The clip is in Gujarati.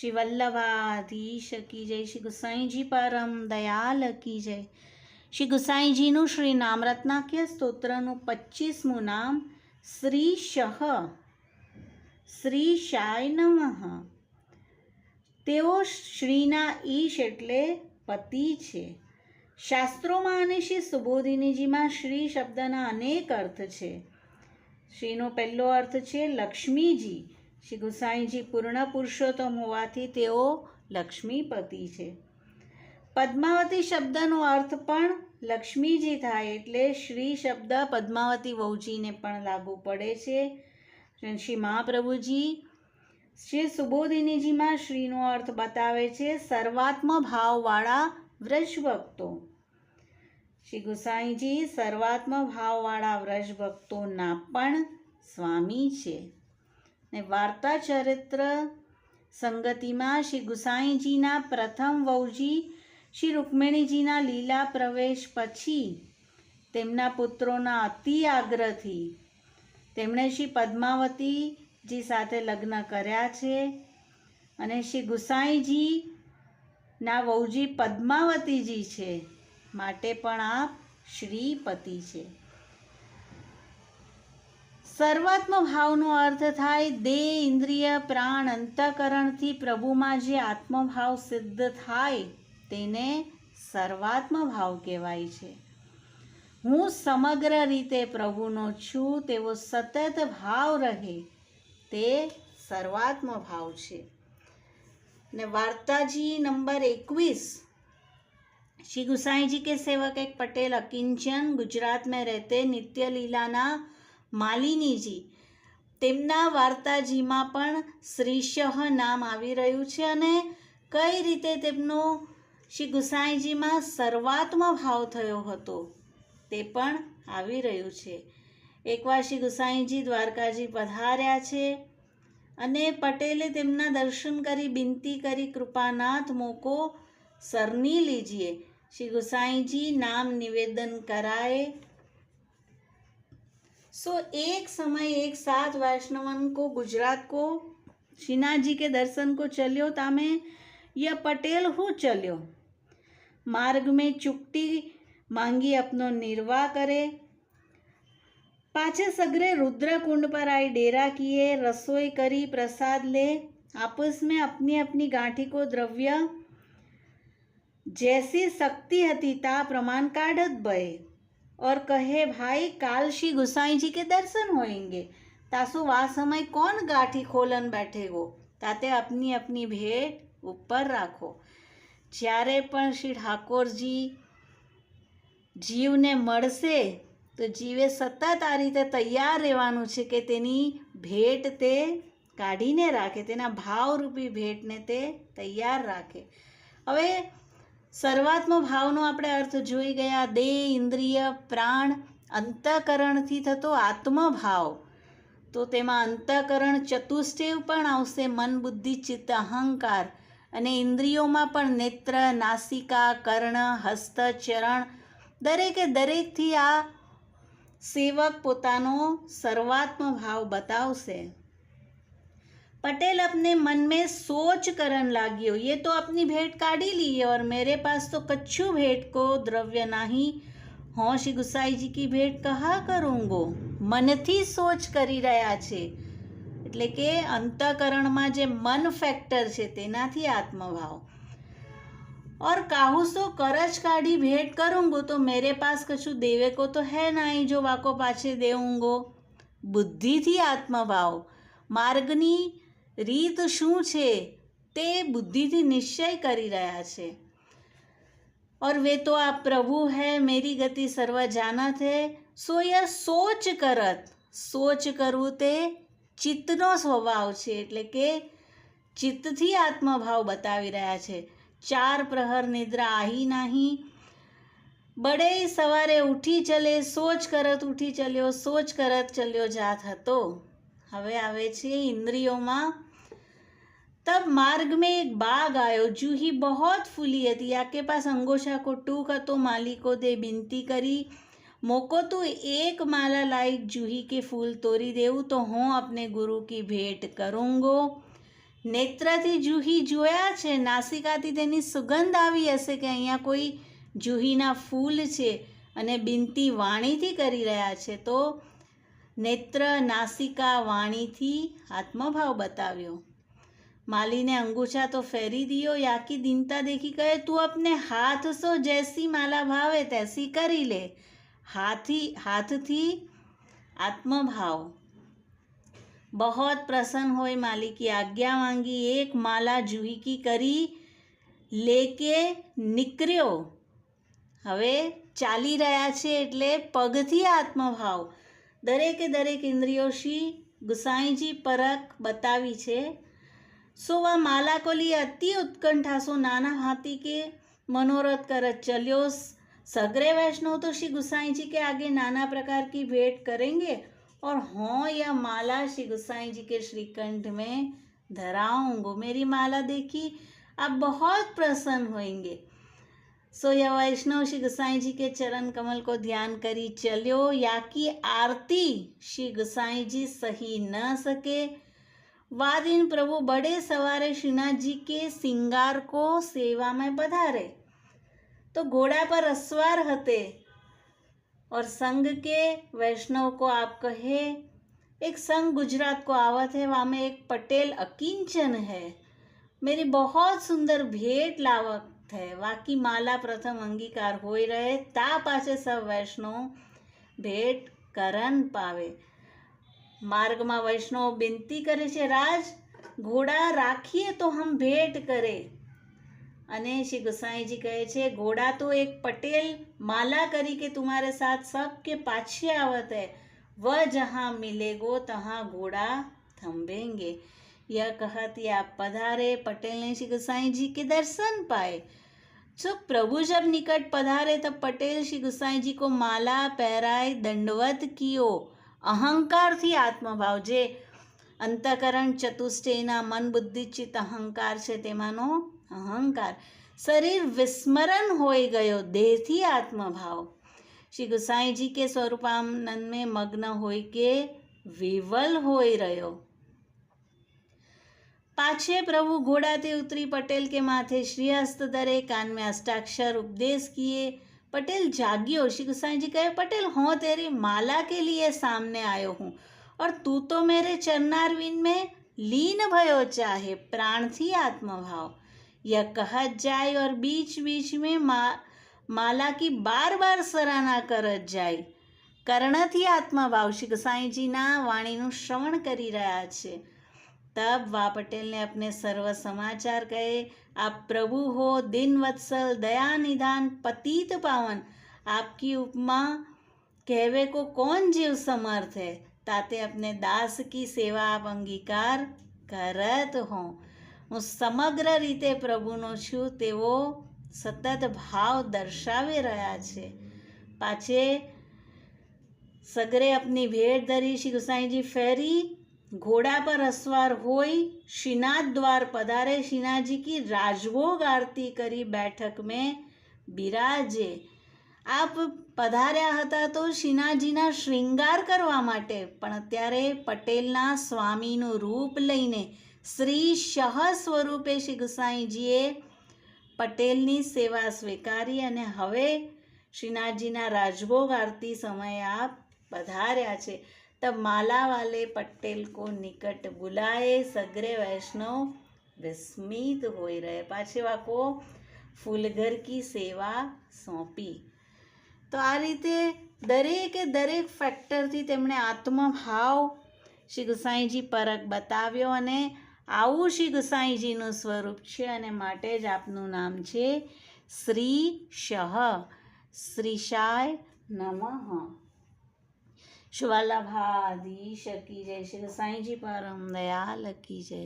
શ્રી વલ્લભાધીશ કી જય, શ્રી ગુસાઈજી પરમ દયાલ કી જય. શ્રી ગુસાઈજીનું શ્રી નામરત્નાક્ય સ્તોત્રનું પચીસમું નામ શ્રી શહ, શ્રી શાય નમઃ. તેઓ શ્રીના ઈશ એટલે પતિ છે. શાસ્ત્રોમાં અને શ્રી સુબોધિનીજીમાં શ્રી શબ્દના અનેક અર્થ છે. શ્રીનો પહેલો અર્થ છે લક્ષ્મીજી. શ્રી ગુસાઈજી પૂર્ણ પુરુષોત્તમ હોવાથી તેઓ લક્ષ્મીપતિ છે. પદ્માવતી શબ્દનો અર્થ પણ લક્ષ્મીજી થાય એટલે શ્રી શબ્દ પદ્માવતી વહુજીને પણ લાગુ પડે છે. શ્રી મહાપ્રભુજી શ્રી સુબોધિનીજીમાં શ્રીનો અર્થ બતાવે છે સર્વાત્મ ભાવવાળા વ્રજભક્તો. શ્રી ગુસાઈજી સર્વાત્મ ભાવવાળા વ્રજભક્તોના પણ સ્વામી છે. ને વાર્તા ચરિત્ર સંગતિમાં શ્રી ગુસાઈજીના પ્રથમ વહુજી, શ્રી રૂકમિણીજીના લીલા પ્રવેશ પછી તેમના પુત્રોના અતિ આગ્રહથી તેમણે શ્રી પદ્માવતીજી સાથે લગ્ન કર્યા છે અને શ્રી ગુસાઈજી ના વહુજી પદ્માવતીજી છે, માટે પણ આપ શ્રીપતિ છે. સર્વાત્મ ભાવનો અર્થ થાય દેહ, ઇન્દ્રિય, પ્રાણ અંતઃકરણથી પ્રભુમાં જે આત્મભાવ સિદ્ધ થાય તેને સર્વાત્મ ભાવ કહેવાય છે. હું સમગ્ર રીતે પ્રભુનો છું, તેવો સતત ભાવ રહે તે સર્વાત્મ ભાવ છે. ને વાર્તાજી નંબર એકવીસ, શ્રી ગુસાઈજી કે સેવક એક પટેલ, અકિંચન ગુજરાત મેં રહેતે નિત્ય લીલાના માલિનીજી. તેમના વાર્તાજીમાં પણ શ્રીશહ નામ આવી રહ્યું છે અને કઈ રીતે તેમનો શ્રી ગુસાઈજીમાં સર્વાત્મ ભાવ થયો હતો તે પણ આવી રહ્યું છે. એકવાર શ્રી ગુસાઈજી દ્વારકાજી પધાર્યા છે અને પટેલે તેમના દર્શન કરી બિનતી કરી કૃપાનાથ મોકો સરની લીજીએ. શ્રી ગુસાઈજી નામ નિવેદન કરાય सो एक समय एक साथ वैष्णवन को गुजरात को श्रीनाथ जी के दर्शन को चलियो तामे यह पटेल हो चलियो मार्ग में चुकटी मांगी अपनो निर्वाह करे पाछे सगरे रुद्र कुंड पर आई डेरा किए रसोई करी प्रसाद ले आपस में अपनी अपनी गांठी को द्रव्य जैसी शक्ति હતી તા પ્રમાણ કાઢત ભય और कहे भाई काल श्री गुसाई जी के दर्शन होएंगे तासु वा समय कौन गाठी खोलन बैठेगो તાતે અપની અપની ભેટ ઉપર રાખો જ્યારે પણ શ્રી ઠાકોરજી જીવને મળશે તો જીવે સતત આ રીતે તૈયાર રહેવાનું છે કે તેની ભેટ તે કાઢીને રાખે તેના ભાવરૂપી ભેટને તે તૈયાર રાખે હવે સર્વાત્મ ભાવનો આપણે અર્થ જોઈ ગયા. દેહ, ઇન્દ્રિય, પ્રાણ અંતઃકરણથી થતો આત્મભાવ. તો તેમાં અંતઃકરણ ચતુષ્ટેવ પણ આવશે. મન, બુદ્ધિ, ચિત્ત, અહંકાર અને ઇન્દ્રિયોમાં પણ નેત્ર, નાસિકા, કર્ણ, હસ્ત, ચરણ દરેકે દરેકથી આ સેવક પોતાનો સર્વાત્મ ભાવ બતાવશે. पटेल अपने मन में सोच करन लागियो ये तो अपनी भेंट काढ़ी लिए और मेरे पास तो कच्छू भेंट को द्रव्य नाही હું શ્રી ગુસાઈજી કી ભેટ કહા કરુંગો મનથી સોચ કરી રહ્યા છે એટલે કે અંતકરણમાં જે મન ફેક્ટર છે તેનાથી આત્મભાવ और काहू सो करज काढ़ी भेंट करूंगो तो मेरे पास कछु देवे को तो है नहीं जो वाको पाछे देऊंगो બુદ્ધિથી આત્મભાવ માર્ગની રીત શું છે તે બુદ્ધિથી નિશ્ચય કરી રહ્યા છે और वे तो आप प्रभु है मेरी गति સર્વ જાનત હે સો ય સોચ કરત સોચ કરવું તે ચિત્તનો સ્વભાવ છે એટલે કે ચિત્તથી આત્મભાવ બતાવી રહ્યા છે ચાર પ્રહર નિદ્રા આહી નાહી બડે સવારે ઉઠી ચલે સોચ કરત ઉઠી ચલ્યો સોચ કરત ચલ્યો જાત હતો હવે આવે છે ઇન્દ્રિયોમાં तब मार्ग में एक बाघ आयो जूही बहुत फूली थी आपके पास अंगोछा को टूक तो माली को दे बिनती करी मोको तू एक माला लायक जूही के फूल तोड़ी देऊ तो हूँ अपने गुरु की भेंट करूँगो નેત્રથી જૂહી જોયા છે નાસિકાથી તેની સુગંધ આવી હશે કે અહીંયા કોઈ જૂહીના ફૂલ છે અને બિનતી વાણીથી કરી રહ્યા છે તો નેત્ર નાસિકા વાણીથી આત્મભાવ બતાવ્યો माली ने अंगूठा तो फेरी दियो याकी दीनता देखी कहे तू अपने हाथ सो जैसी माला भावे तैसी કરી લે હાથી હાથથી આત્મભાવ बहुत प्रसन्न होए माली की आज्ञा मांगी एक माला जूही की કરી લેકે નીકળ્યો હવે ચાલી રહ્યા છે એટલે પગથી આત્મભાવ દરેકે દરેક ઇન્દ્રિયો શ્રી ગુસાઈજી પરખ બતાવી છે सो वह माला को लिए अति उत्कंठा सो नाना हाथी के मनोरथ कर चलियो। सगरे वैष्णव तो श्री गुसाई जी के आगे नाना प्रकार की भेंट करेंगे और हों, यह माला श्री गुसाई जी के श्रीकंठ में धराऊंगो। मेरी माला देखी आप बहुत प्रसन्न होंगे सो यह वैष्णव श्री गुसाई जी के चरण कमल को ध्यान करी चलियो, या की आरती श्री गुसाई जी सही न सके। वह दिन प्रभु, बड़े सवारे श्रीनाथ जी के सिंगार को सेवा में पधारे। तो घोड़ा पर अस्वार हते और संघ के वैष्णव को आप कहे, एक संघ गुजरात को आवत है, वहाँ में एक पटेल अकिंचन है। मेरी बहुत सुंदर भेंट लावत है वाकी माला प्रथम अंगीकार हो रहे, ता पाचे सब वैष्णव भेंट करन पावे। માર્ગમાં વૈષ્ણવ વિનંતી કરે છે રાજ ઘોડા રાખીએ તો હમ ભેટ કરે અને શ્રી ગુસાઈજી કહે છે घोड़ा तो एक पटेल माला करी के तुम्हारे साथ सबके पाछे आवत है वह जहाँ मिलेगो तहाँ घोड़ा थम्बेंगे यह कहती आप पधारे पटेल ने श्री गुसाई जी के दर्शन पाए जो प्रभु जब निकट पधारे तब पटेल श्री गुसाई जी को माला पहराए दंडवत कियो અહંકારથી આત્મભાવ જે અંતકરણ ચતુષ્ટયના મન બુદ્ધિચિત અહંકાર છે તેમાંનો અહંકાર. શરીર વિસ્મરણ હોઈ ગયો, દેહથી આત્મભાવ. શ્રી ગુસાઈજી કે સ્વરૂપાનંદ મેં મગ્ન હોય કે વિવલ હોઈ રહ્યો. પાછે પ્રભુ ઘોડાથી ઉતરી પટેલ કે માથે શ્રીહસ્ત દરે કાનમે અષ્ટાક્ષર ઉપદેશ કીએ किए पटेल जागियो श्री गुसाई जी कहे पटेल हो तेरी माला के लिए सामने आयो हूँ और तू तो मेरे चरणारविंद में लीन भयो चाहे प्राण थी आत्मभाव यह कहत जाए और बीच बीच में मा माला की बार बार સરાહના કરત જાય કર્ણથી આત્મભાવ શ્રી ગુસાઈજીના વાણીનું શ્રવણ કરી રહ્યા છે तब वा पटेल ने अपने सर्व समाचार कहे आप प्रभु हो दिन वत्सल दया निदान पतित पावन आपकी उपमा कहवे को कौन जीव समर्थ है ताते अपने दास की सेवा आप અંગીકાર કરત હો હું સમગ્ર રીતે પ્રભુનો છું તેવો સતત ભાવ દર્શાવી રહ્યા છે પાછે સગરે अपनी भेंट धरी श्री गुसाई जी ઘોડા પર અસવાર હોય શ્રીનાથ દ્વાર પધારે શ્રીનાથજી કી રાજભોગ આરતી કરી બેઠક મેં બિરાજે. આપ પધાર્યા હતા તો શ્રીનાથજીના શ્રૃંગાર કરવા માટે, પણ અત્યારે પટેલના સ્વામીનું રૂપ લઈને શ્રી શહ સ્વરૂપે શ્રી ગુસાઈજીએ પટેલની સેવા સ્વીકારી અને હવે શ્રીનાથજીના રાજભોગ આરતી સમયે આપ પધાર્યા છે. तब माला वाले पटेल को निकट बुलाए सगरे वैष्णव विस्मित हो रहे पाछे वाको ફૂલઘર કી સેવા સોંપી તો આ રીતે દરેકે દરેક ફેક્ટરથી તેમણે આત્મભાવ શ્રી ગુસાઈજી પરક બતાવ્યો અને આવું શ્રી ગુસાઈજીનું સ્વરૂપ છે અને માટે જ આપનું નામ છે શ્રી શહ શ્રીશાય નમઃ શ્વલભાધી શકી જય શ્રી સાંઈજી પરમ દયાલ કી જય